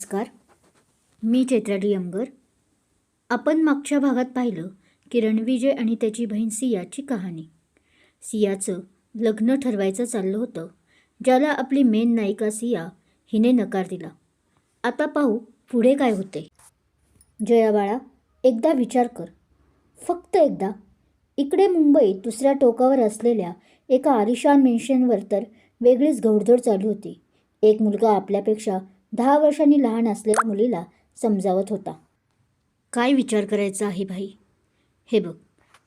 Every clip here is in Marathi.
नमस्कार. मी चैत्रा डियमगर आपण मागच्या भागात पाहिलं की रणविजय आणि त्याची बहीण सियाची कहाणी. सियाचं लग्न ठरवायचं चाललं होतं ज्याला आपली मेन नायिका सिया हिने नकार दिला. आता पाहू पुढे काय होते. जयाबाळा एकदा विचार कर. फक्त एकदा. इकडे मुंबईत दुसऱ्या टोकावर असलेल्या एका आलिशान मेन्शनवर तर वेगळीच घौडदौड चालू होती. एक मुलगा आपल्यापेक्षा दहा वर्षांनी लहान असलेल्या मुलीला समजावत होता. काय विचार करायचा आहे भाई? हे बघ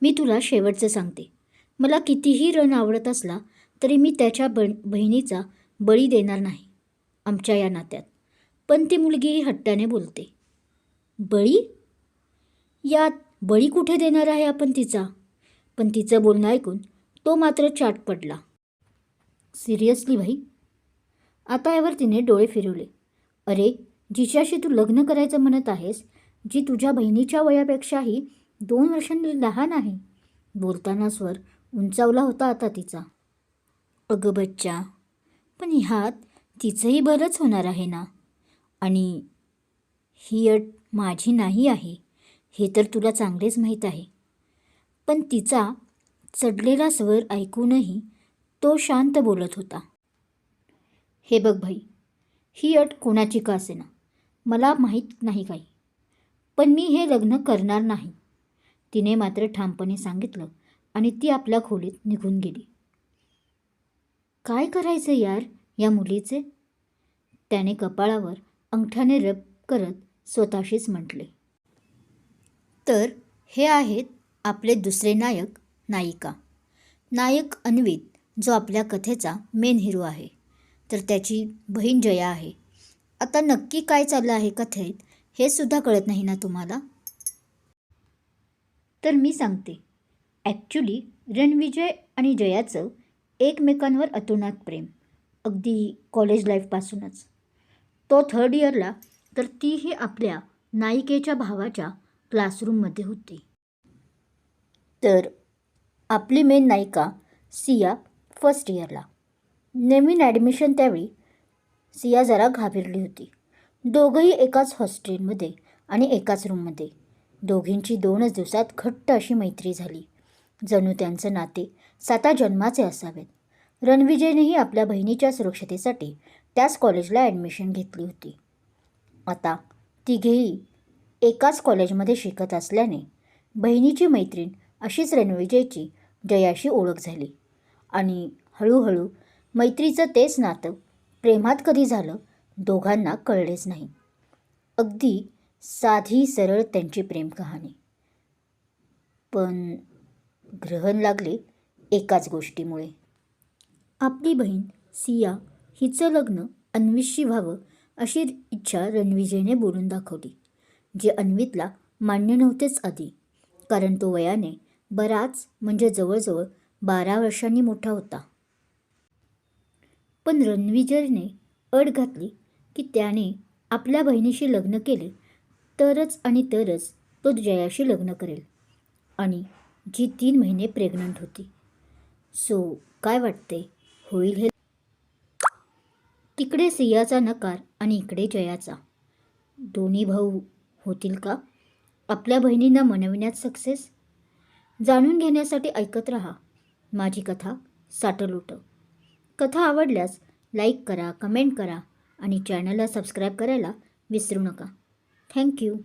मी तुला शेवटचं सांगते. मला कितीही रण आवडत असला तरी मी त्याच्या ब बहिणीचा बळी देणार नाही आमच्या या नात्यात. पण ती मुलगी हट्टाने बोलते बळी? यात बळी कुठे देणार आहे आपण तिचा? पण तिचं बोलणं ऐकून तो मात्र चाट पडला. सिरियसली भाई? आता यावर तिने डोळे फिरवले. अरे जिच्याशी तू लग्न करायचं म्हणत आहेस जी तुझ्या बहिणीच्या वयापेक्षाही दोन वर्षांनी लहान आहे. बोलताना स्वर उंचावला होता आता तिचा. अगं बच्चा पण ह्यात तिचंही बरंच होणार आहे ना? आणि ही अट माझी नाही आहे हे तर तुला चांगलेच माहीत आहे. पण तिचा चढलेला स्वर ऐकूनही तो शांत बोलत होता. हे बघ भाई ही अट कोणाची का असेना? मला माहीत नाही काही. पण मी हे लग्न करणार नाही. तिने मात्र ठामपणे सांगितलं आणि ती आपल्या खोलीत निघून गेली. काय करायचं यार या मुलीचे? त्याने कपाळावर अंगठ्याने रब करत स्वतःशीच म्हटले. तर हे आहेत आपले दुसरे नायक नायिका. नायक अन्वित जो आपल्या कथेचा मेन हिरो आहे. तर त्याची बहीण जया आहे. आता नक्की काय चाललं आहे कथेत हे सुद्धा कळत नाही ना तुम्हाला? तर मी सांगते. ॲक्च्युली रणविजय आणि जयाचं एकमेकांवर अतुनात प्रेम अगदी कॉलेज लाईफपासूनच तो थर्ड इयरला तर तीही आपल्या नायिकेच्या भावाच्या क्लासरूममध्ये होती. तर आपली मेन नायिका सिया फर्स्ट इयरला नवीन ॲडमिशन त्यावेळी सिया जरा घाबरली होती. दोघंही एकाच हॉस्टेलमध्ये आणि एकाच रूममध्ये दोघींची दोनच दिवसात घट्ट अशी मैत्री झाली. जणू त्यांचं नाते साता जन्माचे असावेत. रणविजयनेही आपल्या बहिणीच्या सुरक्षतेसाठी त्याच कॉलेजला ॲडमिशन घेतली होती. आता तिघेही एकाच कॉलेजमध्ये शिकत असल्याने बहिणीची मैत्रीण अशीच रणविजयची जयाशी ओळख झाली. आणि हळूहळू मैत्रीचं तेच नातं. प्रेमात कधी झालं दोघांना कळलेच नाही. अगदी साधी सरळ त्यांची प्रेम कहाणी पण ग्रहण लागले एकाच गोष्टीमुळे. आपली बहीण सिया हिचं लग्न अन्वीशी व्हावं अशी इच्छा रणविजयने बोलून दाखवली जे अन्वितला मान्य नव्हतेच आधी. कारण तो वयाने बराच म्हणजे जवळजवळ बारा वर्षांनी मोठा होता. पण रणविजयने अट घातली की त्याने आपल्या बहिणीशी लग्न केले. तरच आणि तरच तो जयाशी लग्न करेल. आणि जी तीन महिने प्रेग्नंट होती. सो काय वाटते? होईल हे? तिकडे सियाचा नकार आणि इकडे जयाचा. दोन्ही भाऊ होतील का? आपल्या बहिणींना मनविण्यात सक्सेस? जाणून घेण्यासाठी ऐकत रहा. माझी कथा साटलोटं कथा आवडल्यास लाईक करा कमेंट करा आणि चॅनलला सबस्क्राईब करायला विसरू नका. थँक्यू